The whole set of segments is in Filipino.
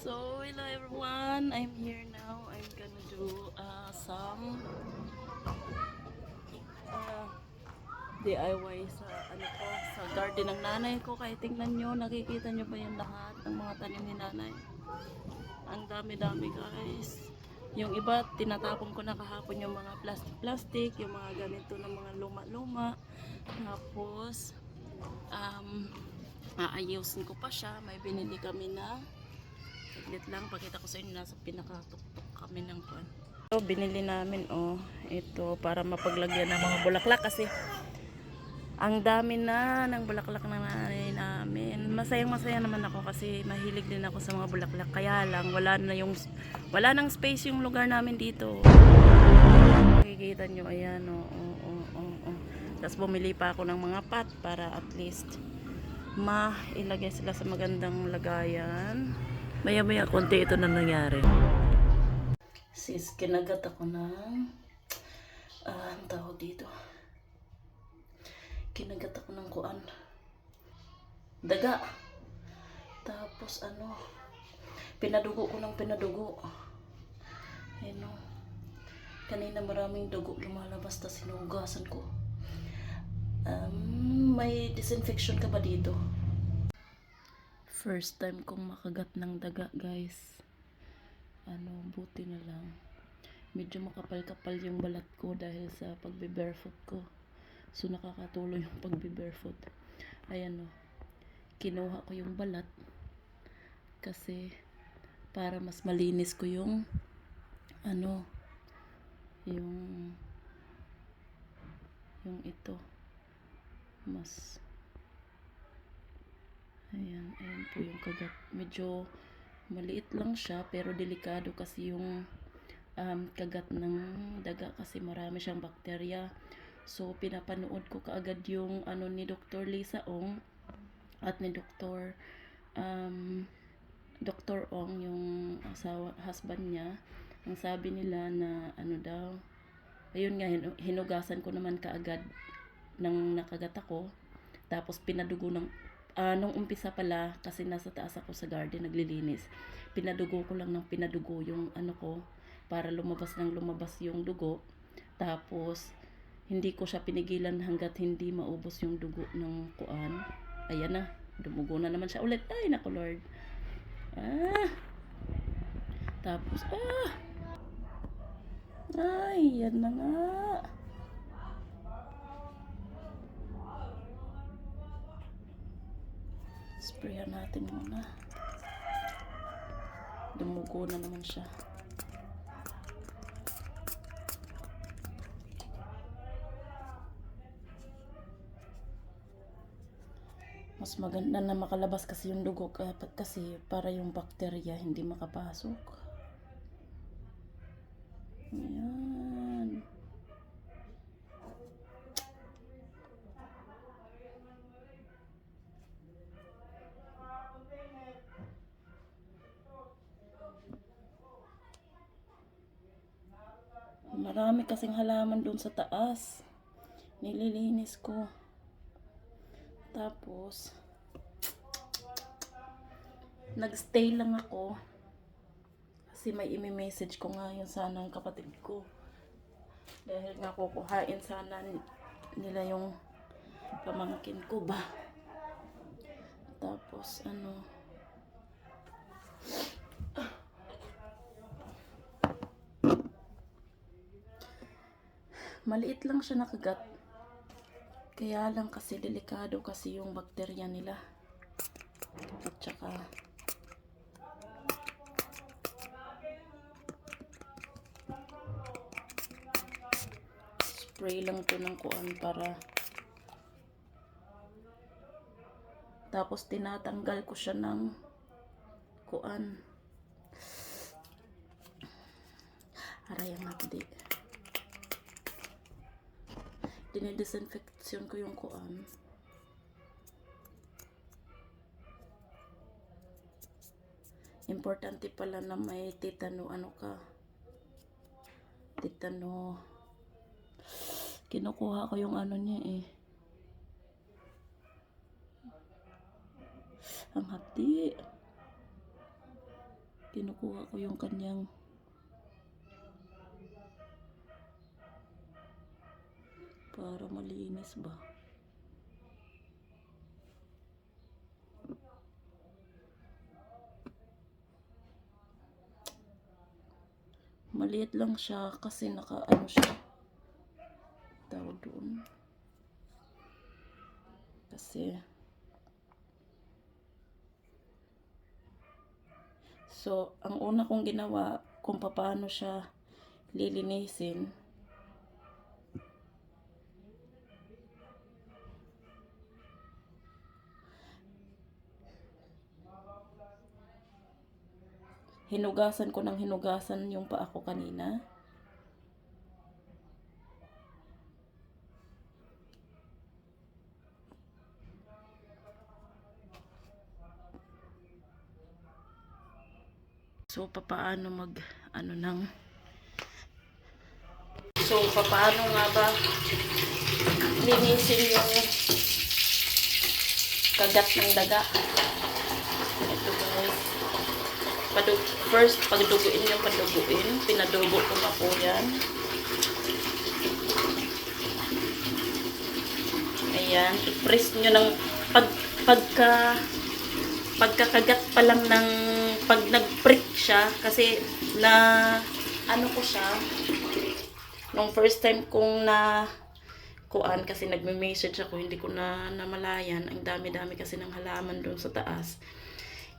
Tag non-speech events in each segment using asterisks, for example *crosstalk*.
So, hello everyone. I'm here now. I'm gonna do uh, some uh, DIY sa ano ko, sa garden ng nanay ko. Kaya tingnan nyo, nakikita nyo ba yung lahat ng mga tanim ni nanay? Ang dami-dami guys. Yung iba, tinatapon ko na kahapon yung mga plastic-plastic, yung mga ganito ng mga luma-luma. Tapos, um, aayusin ko pa siya. May binili kami na Saglit lang, pakita ko sa inyo, nasa pinakatuktok kami ng kuan. Ito, binili namin, oh, ito, para mapaglagyan ng mga bulaklak kasi ang dami na ng bulaklak na nanay namin. Masayang masaya naman ako kasi mahilig din ako sa mga bulaklak. Kaya lang, wala na yung, wala nang space yung lugar namin dito. Makikita nyo, ayan, oh, oh, oh, oh, oh. Tapos bumili pa ako ng mga pot para at least mailagay sila sa magandang lagayan. Maya maya konti ito na nangyari. Sis, kinagat ako ng ah, ang tawag dito. Kinagat ako ng kuan. Daga. Tapos ano, pinadugo ko ng pinadugo. Ayun o. Kanina maraming dugo lumalabas ta sinugasan ko. Um, may disinfection ka ba dito? First time kong makagat ng daga, guys. Ano, buti na lang. Medyo makapal-kapal yung balat ko dahil sa pagbe-barefoot ko. So, nakakatulong yung pagbe-barefoot. Ayan o. Kinuha ko yung balat kasi para mas malinis ko yung ano yung yung ito mas Ayan, ayan po yung kagat. Medyo maliit lang siya pero delikado kasi yung um, kagat ng daga kasi marami siyang bakterya. So pinapanood ko kaagad yung ano ni Dr. Lisa Ong at ni Dr. Um, Dr. Ong yung asawa, husband niya. Ang sabi nila na ano daw ayun nga hinu- hinugasan ko naman kaagad ng nakagat ako tapos pinadugo ng ah, nung umpisa pala, kasi nasa taas ako sa garden, naglilinis, pinadugo ko lang ng pinadugo yung ano ko, para lumabas ng lumabas yung dugo. Tapos, hindi ko siya pinigilan hanggat hindi maubos yung dugo ng kuan. Ayan na, dumugo na naman siya ulit. Ay, naku Lord. Ah. Tapos, ah. Ay, yan na nga. Sprayan natin muna. Dumugo na naman siya. Mas maganda na makalabas kasi yung dugo kasi para yung bakterya hindi makapasok. Ayan. Marami kasing halaman doon sa taas. Nililinis ko. Tapos, nagstay lang ako. Kasi may imi-message ko nga yun sana ang kapatid ko. Dahil nga kukuhain sana ni- nila yung pamangkin ko ba. Tapos, ano, maliit lang siya nakagat. Kaya lang kasi delikado kasi yung bakterya nila. At saka spray lang to ng kuan para tapos tinatanggal ko siya ng kuan aray ang hapdi dinidisinfection ko yung kuan. Importante pala na may titano ano ka. Titano. Kinukuha ko yung ano niya eh. Ang hati. Kinukuha ko yung kanyang para malinis ba. Maliit lang siya kasi naka ano siya. Tawag doon. Kasi So, ang una kong ginawa kung paano siya lilinisin, hinugasan ko ng hinugasan yung paa ko kanina. So, papaano mag, ano nang, so, papaano nga ba linisin yung kagat ng daga. Padug first, pagduguin yung paduguin. Pinadugo ko na po yan. Ayan. I-press nyo ng pag, pagka pagkakagat pa lang ng pag nag-prick siya kasi na ano ko siya nung first time kong na kuan kasi nagme-message ako hindi ko na namalayan ang dami-dami kasi ng halaman doon sa taas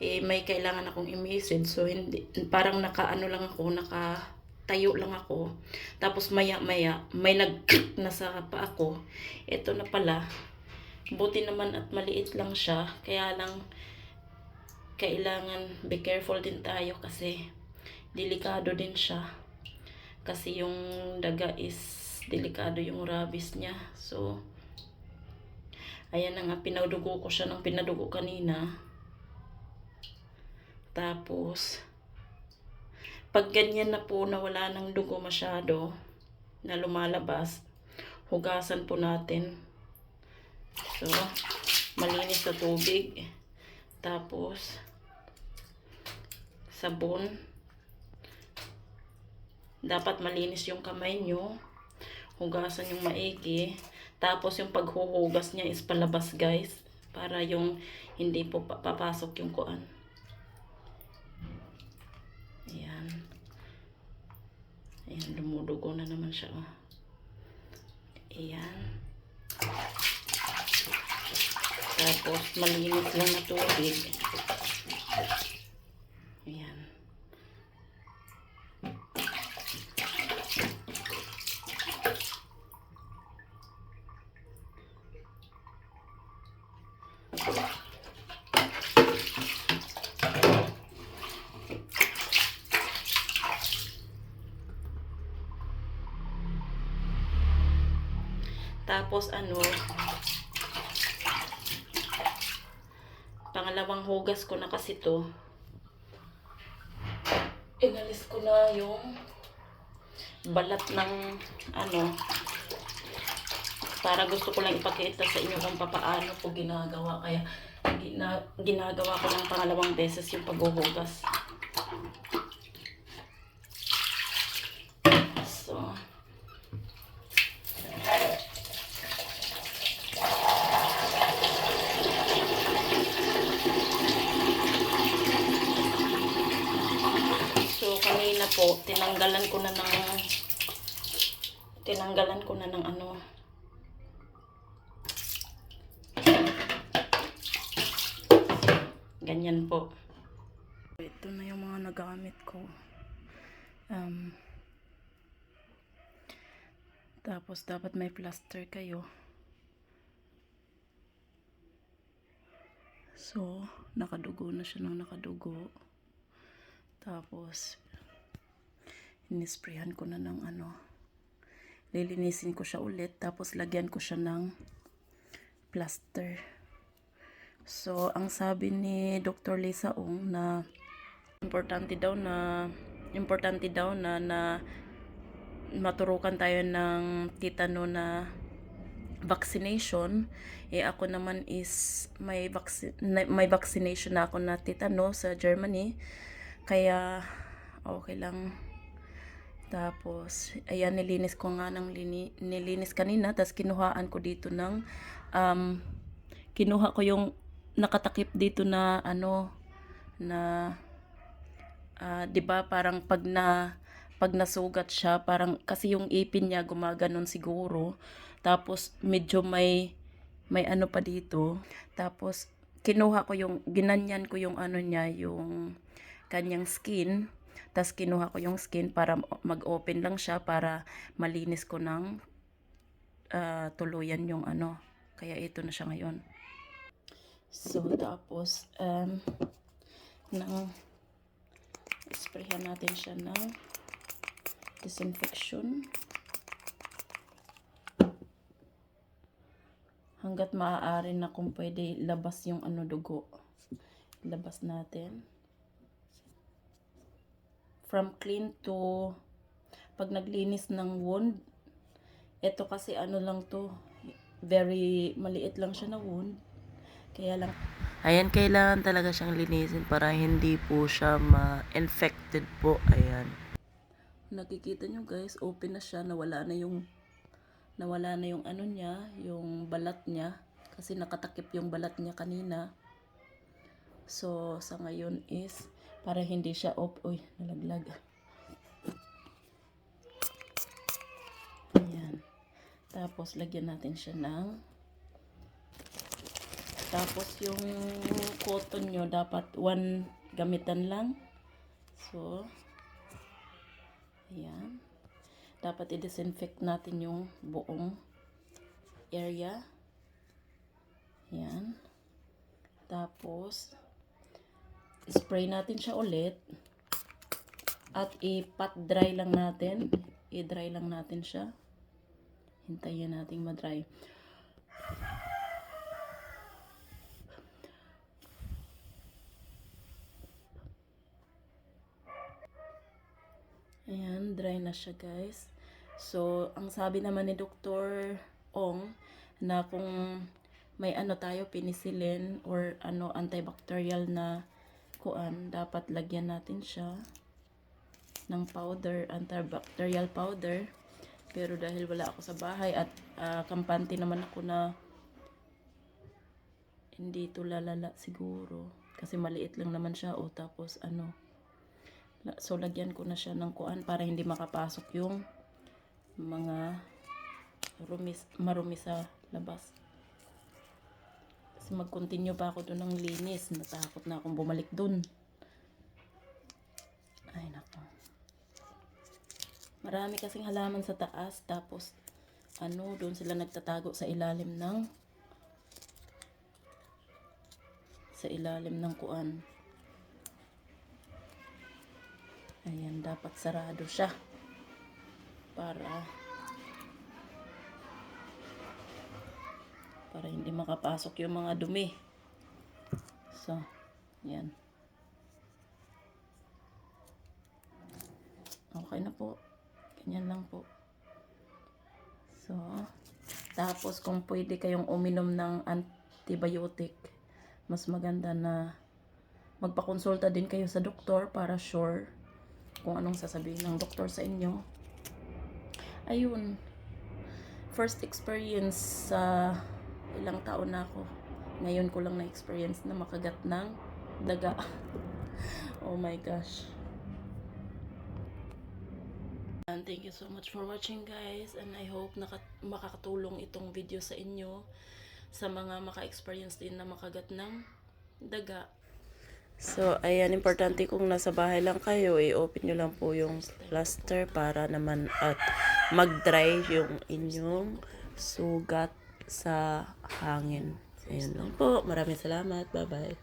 eh may kailangan akong i-message. So hindi parang nakaano lang ako naka tayo lang ako. Tapos maya maya may nag na sa pa ako. Ito na pala. Buti naman at maliit lang siya. Kaya lang kailangan be careful din tayo kasi delikado din siya. Kasi yung daga is delikado yung rabies niya. So ayan na nga pinadugo ko siya ng pinadugo kanina tapos pag ganyan na po na wala ng dugo masyado na lumalabas hugasan po natin so malinis na tubig tapos sabon. Dapat malinis yung kamay nyo. Hugasan yung maigi. Tapos yung paghuhugas niya is palabas guys. Para yung hindi po pa- papasok yung kuan. Ayan. Ayan, dumudugo na naman siya. Oh. Ayan. Tapos malinis lang na tubig. Ayan. Tapos ano, pangalawang hugas ko na kasi to. Inalis ko na yung balat ng ano para gusto ko lang ipakita sa inyo kung papaano ko ginagawa kaya gina, ginagawa ko ng pangalawang beses yung paghuhugas so So, tinanggalan ko na ng tinanggalan ko na ng ano ganyan po. Ito na yung mga nagamit ko. Um, tapos, dapat may plaster kayo. So, nakadugo na siya ng nakadugo. Tapos, inisprayan ko na ng ano. Lilinisin ko siya ulit. Tapos, lagyan ko siya ng plaster. So, ang sabi ni Dr. Lisa Ong na importante daw na importante daw na na maturukan tayo ng titano na vaccination eh ako naman is may vaccine may vaccination na ako na titano sa Germany Kaya, okay lang. Tapos, ayan, nilinis ko nga ng lini, nilinis kanina. Tapos, kinuhaan ko dito ng, um, kinuha ko yung nakatakip dito na, ano, na, ah, 'di ba parang pag na pag nasugat siya, parang kasi yung ipin niya gumaganon siguro. Tapos medyo may may ano pa dito. Tapos kinuha ko yung ginanyan ko yung ano niya, yung kanyang skin. Tapos kinuha ko yung skin para mag-open lang siya para malinis ko ng ah, tuluyan yung ano. Kaya ito na siya ngayon. So tapos um nang sprayhan natin siya ng disinfection hanggat maaari na kung pwede labas yung ano dugo labas natin from clean to pag naglinis ng wound ito kasi ano lang to very maliit lang siya na wound kaya lang Ayan, kailangan talaga siyang linisin para hindi po siya ma-infected po. Ayan. nakikita nyo guys, open na siya, nawala na yung nawala na yung ano niya, yung balat niya kasi nakatakip yung balat niya kanina. So, sa ngayon is para hindi siya op, uy, nalaglag. Ayan. Tapos lagyan natin siya ng tapos yung cotton nyo dapat one gamitan lang. So, Ayan. Dapat i-disinfect natin yung buong area. Ayan. Tapos, spray natin siya ulit. At i-pat dry lang natin. I-dry lang natin siya. Hintayin natin ma-dry. Ayan, dry na siya guys. So, ang sabi naman ni Dr. Ong na kung may ano tayo, penicillin or ano, antibacterial na kuan, dapat lagyan natin siya ng powder, antibacterial powder. Pero dahil wala ako sa bahay at ah, kampante naman ako na hindi to lalala siguro. Kasi maliit lang naman siya o tapos ano, So, lagyan ko na siya ng kuan para hindi makapasok yung mga rumis, marumi sa labas. Kasi mag-continue pa ako doon ng linis. Natakot na akong bumalik doon. Ay, nako. Marami kasing halaman sa taas. Tapos, ano, doon sila nagtatago sa ilalim ng sa ilalim ng kuan. Ayan, dapat sarado siya. Para para hindi makapasok yung mga dumi. So, yan. Okay na po. Ganyan lang po. So, tapos kung pwede kayong uminom ng antibiotic, mas maganda na magpakonsulta din kayo sa doktor para sure kung anong sasabihin ng doktor sa inyo. Ayun. First experience sa ilang taon na ako. Ngayon ko lang na-experience na makagat ng daga. *laughs* oh my gosh. And thank you so much for watching guys and I hope naka- makakatulong itong video sa inyo sa mga maka-experience din na makagat ng daga. So, ayan, importante kung nasa bahay lang kayo, i-open nyo lang po yung plaster para naman at mag-dry yung inyong sugat sa hangin. Ayun lang po. Maraming salamat. Bye-bye.